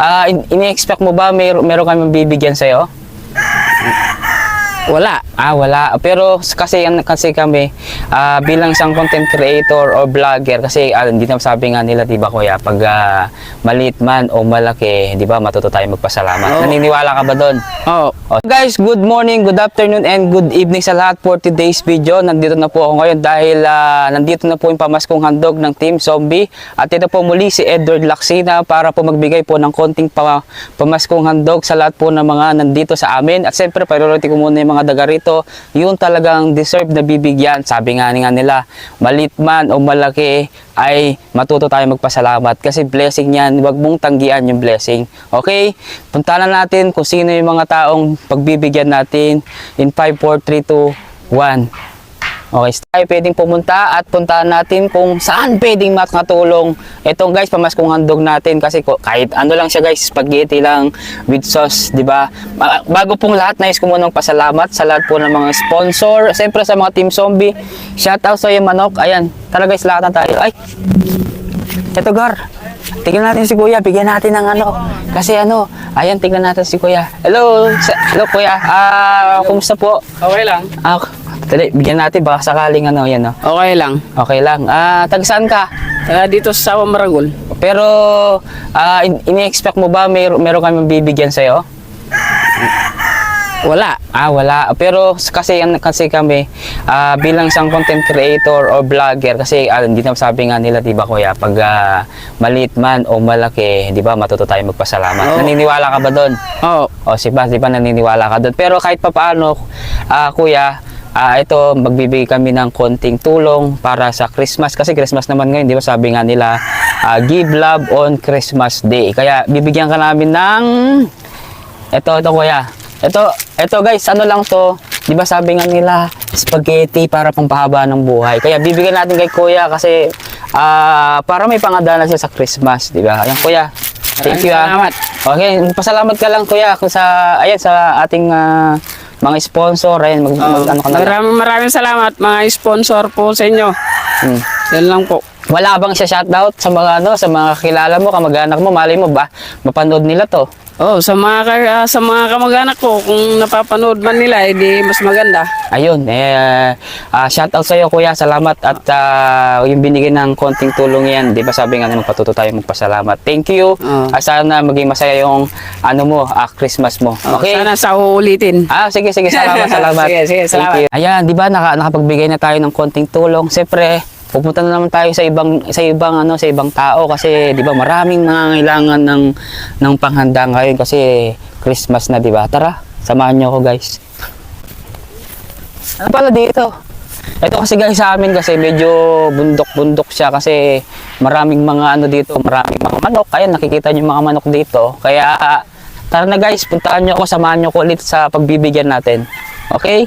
Ah, in- ini-expect mo ba may meron kami bibigyan sa iyo? Wala. Ah, wala. Pero kasi kasi kami ah, bilang isang content creator or vlogger kasi ah, hindi na sabi nga nila 'di ba kuya pag ah, maliit man o malaki, 'di ba matuto tayo magpasalamat. Oo. Naniniwala ka ba doon? Oo. Oh, guys, good morning, good afternoon, and good evening sa lahat for today's video. Nandito na po ako ngayon dahil ah, nandito na po yung pamaskong handog ng Team Zombie. At ito po muli si Edward Laksina para po magbigay po ng konting pa pamaskong handog sa lahat po ng mga nandito sa amin. At siyempre, priority ko muna yung mga daga rito, yung talagang deserve na bibigyan. Sabi nga nga nila, malit man o malaki, ay matuto tayo magpasalamat kasi blessing yan, huwag mong tanggihan yung blessing. Okay? Punta na natin kung sino yung mga taong pagbibigyan natin in 5, 4, 3, 2, 1. Okay, so tayo pwedeng pumunta at puntahan natin kung saan pwedeng makatulong. Itong guys, pamaskong handog natin kasi kahit ano lang siya guys, spaghetti lang with sauce, di ba? Bago pong lahat, nais ko munang pasalamat sa lahat po ng mga sponsor. Siyempre sa mga Team Zombie, shout out sa iyo manok. Ayan, tara guys, lahat na tayo. Ay, ito Gar, tignan natin si Kuya, bigyan natin ng ano. Kasi ano, ayan, tignan natin si Kuya. Hello, hello Kuya. Ah, kumusta po? Okay lang. Ah, dali, bigyan natin baka sakaling ano, yan no. Okay lang. Okay lang. Ah, taga saan ka? Taga dito sa Sawa Maragol. Pero ah, in- ini-expect mo ba may meron kami bibigyan sa iyo? Wala. Ah, wala. Pero s- kasi yan kasi kami ah, bilang isang content creator or vlogger kasi ah, hindi na sabi nga nila 'di ba kuya pag ah, maliit man o malaki, 'di ba matuto tayo magpasalamat. Oo. Naniniwala ka ba doon? Oo. O si Bas, di ba naniniwala ka doon? Pero kahit papaano, ah kuya, ah ito, magbibigay kami ng konting tulong para sa Christmas. Kasi Christmas naman ngayon, di ba sabi nga nila, ah, give love on Christmas Day. Kaya bibigyan ka namin ng... Ito, ito kuya. Ito, ito guys, ano lang to, di ba sabi nga nila, spaghetti para pampahaba ng buhay. Kaya bibigyan natin kay kuya kasi ah para may pangadala siya sa Christmas, di ba? Ayan kuya, thank you ah. Salamat. Okay, pasalamat ka lang kuya sa ayan sa ating ah, mga sponsor, ayan mag, mag- ano ka na lang. Maraming maraming salamat mga sponsor po sa inyo. Hmm. Yan lang po. Wala bang siya shoutout sa mga ano, sa mga kilala mo, kamag-anak mo, malay mo ba mapanood nila to? Oh, sa mga ka- ah, sa mga kamag-anak ko kung napapanood man nila, edi mas maganda. Ayun, eh ah, shoutout sa iyo kuya, salamat at ah, yung binigay ng konting tulong yan, 'di ba sabi nga naman patuto tayo magpasalamat. Thank you. Oo. Ah, sana maging masaya yung ano mo, ah, Christmas mo. Oh, Okay? Sana sa uulitin. Ah, sige, sige. Salamat, salamat. Sige, sige, Thank salamat. you. Ayan, di ba, naka, nakapagbigay na tayo ng konting tulong. Siyempre, pupunta na naman tayo sa ibang sa ibang ano sa ibang tao kasi 'di ba maraming nangangailangan ng ng panghanda ngayon kasi Christmas na 'di ba? Tara samahan niyo ako guys. Ano pala dito? Ito kasi guys sa amin kasi medyo bundok-bundok siya kasi maraming mga ano dito maraming mga manok. Kaya nakikita niyo mga manok dito. Kaya tara na guys puntahan niyo ako samahan niyo ako ulit sa pagbibigyan natin. Okay